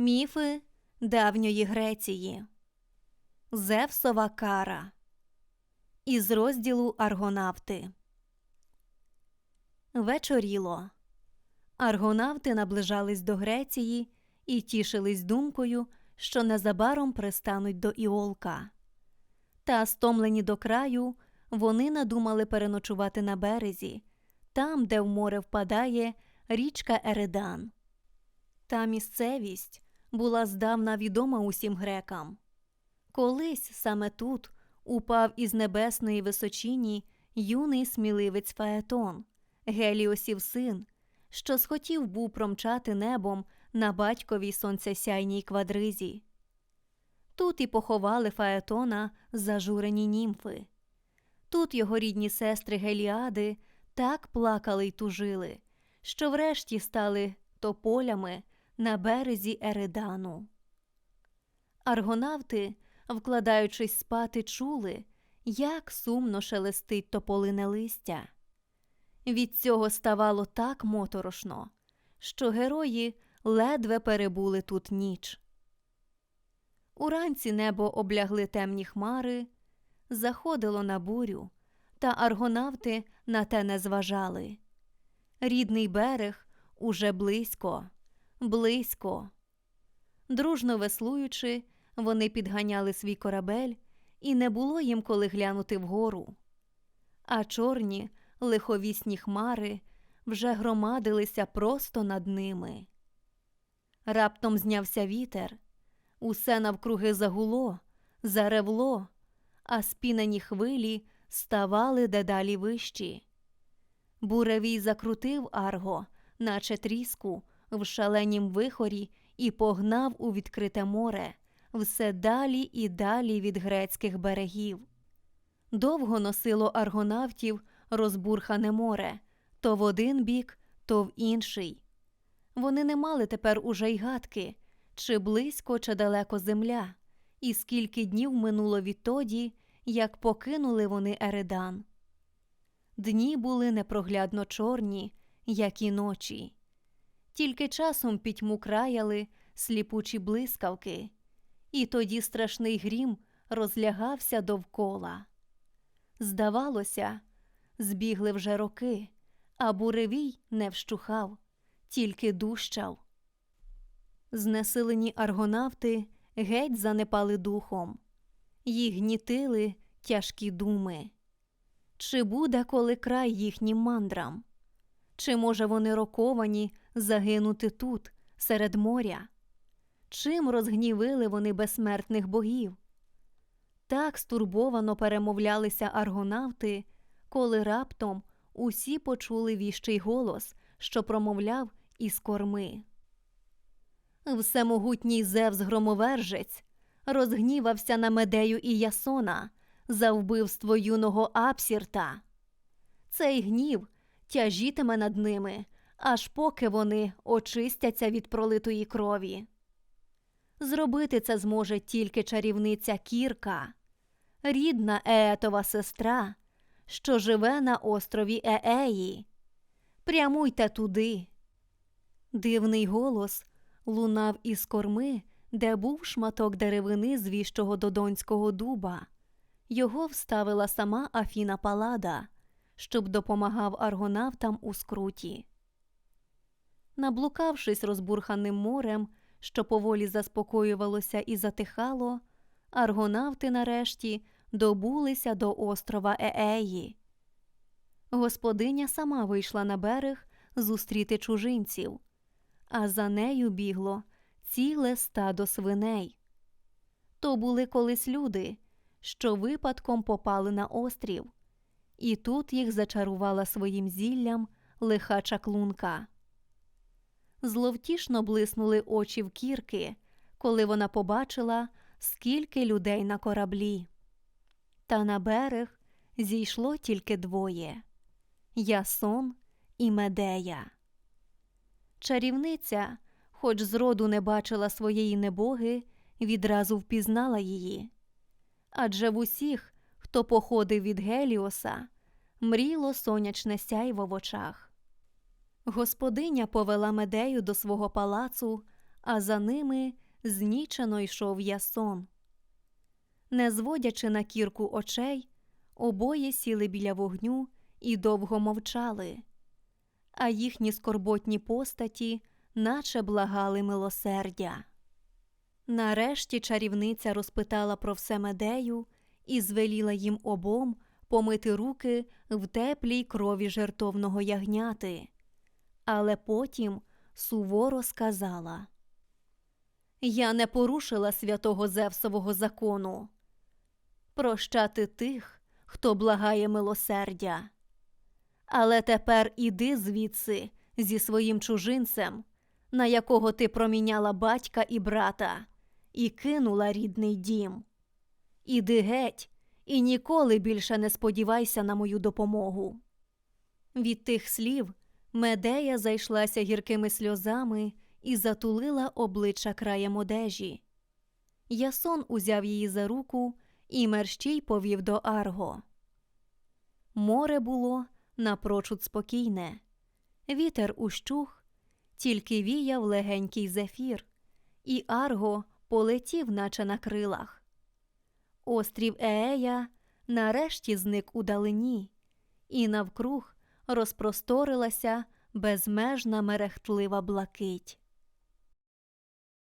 Міфи давньої Греції. Зевсова кара. Із розділу Аргонавти. Вечоріло. Аргонавти наближались до Греції і тішились думкою, що незабаром пристануть до Іолка. Та, стомлені до краю, вони надумали переночувати на березі, там, де в море впадає річка Ередан. Та місцевість була здавна відома усім грекам. Колись саме тут упав із небесної височині юний сміливець Фаетон, Геліосів син, що схотів був промчати небом на батьковій сонцесяйній квадризі. Тут і поховали Фаетона зажурені німфи. Тут його рідні сестри Геліади так плакали й тужили, що врешті стали тополями на березі Еридану. Аргонавти, вкладаючись спати, чули, як сумно шелестить тополине листя. Від цього ставало так моторошно, що герої ледве перебули тут ніч. Уранці небо облягли темні хмари, заходило на бурю, та аргонавти на те не зважали. Рідний берег уже близько, близько. Дружно веслуючи, вони підганяли свій корабель, і не було їм коли глянути вгору. А чорні лиховісні хмари вже громадилися просто над ними. Раптом знявся вітер, усе навкруги загуло, заревло, а спінені хвилі ставали дедалі вищі. Буревій закрутив Арго, наче тріску, в шаленім вихорі і погнав у відкрите море все далі і далі від грецьких берегів. Довго носило аргонавтів розбурхане море то в один бік, то в інший. Вони не мали тепер уже й гадки, чи близько, чи далеко земля, і скільки днів минуло відтоді, як покинули вони Ередан. Дні були непроглядно чорні, як і ночі. Тільки часом пітьму краяли сліпучі блискавки, і тоді страшний грім розлягався довкола. Здавалося, збігли вже роки, а буревій не вщухав, тільки дужчав. Знесилені аргонавти геть занепали духом, їх гнітили тяжкі думи. Чи буде коли край їхнім мандрам? Чи, може, вони роковані загинути тут, серед моря? Чим розгнівили вони безсмертних богів? Так стурбовано перемовлялися аргонавти, коли раптом усі почули віщий голос, що промовляв із корми. Всемогутній Зевс громовержець розгнівався на медею і Ясона за вбивство юного Апсірта. Цей гнів тяжітиме над ними, аж поки вони очистяться від пролитої крові. Зробити це зможе тільки чарівниця Кірка, рідна Еетова сестра, що живе на острові Ееї. Прямуйте туди. Дивний голос лунав із корми, де був шматок деревини з віщого додонського дуба. Його вставила сама Афіна Палада, щоб допомагав аргонавтам у скруті. Наблукавшись розбурханим морем, що поволі заспокоювалося і затихало, аргонавти нарешті добулися до острова Ееї. Господиня сама вийшла на берег зустріти чужинців, а за нею бігло ціле стадо свиней. То були колись люди, що випадком попали на острів, і тут їх зачарувала своїм зіллям лиха чаклунка. Зловтішно блиснули очі в кірки, коли вона побачила, скільки людей на кораблі. Та на берег зійшло тільки двоє Ясон і Медея. Чарівниця, хоч зроду не бачила своєї небоги, відразу впізнала її. Адже в усіх, хто походив від Геліоса, мріло сонячне сяйво в очах. Господиня повела медею до свого палацу, а за ними знічено йшов ясон. Не зводячи на кірку очей, обоє сіли біля вогню і довго мовчали, а їхні скорботні постаті наче благали милосердя. Нарешті чарівниця розпитала про все медею і звеліла їм обом помити руки в теплій крові жертовного ягняти, але потім суворо сказала Я не порушила святого Зевсового закону. Прощати тих, хто благає милосердя. Але тепер іди звідси зі своїм чужинцем, на якого ти проміняла батька і брата, і кинула рідний дім. Іди геть, і ніколи більше не сподівайся на мою допомогу. Від тих слів Медея зайшлася гіркими сльозами і затулила обличчя краєм одежі. Ясон узяв її за руку і мерщій повів до Арго. Море було напрочуд спокійне, вітер ущух, тільки віяв легенький зефір, і Арго полетів, наче на крилах. Острів Еея нарешті зник у далині, і навкруг розпросторилася безмежна мерехтлива блакить.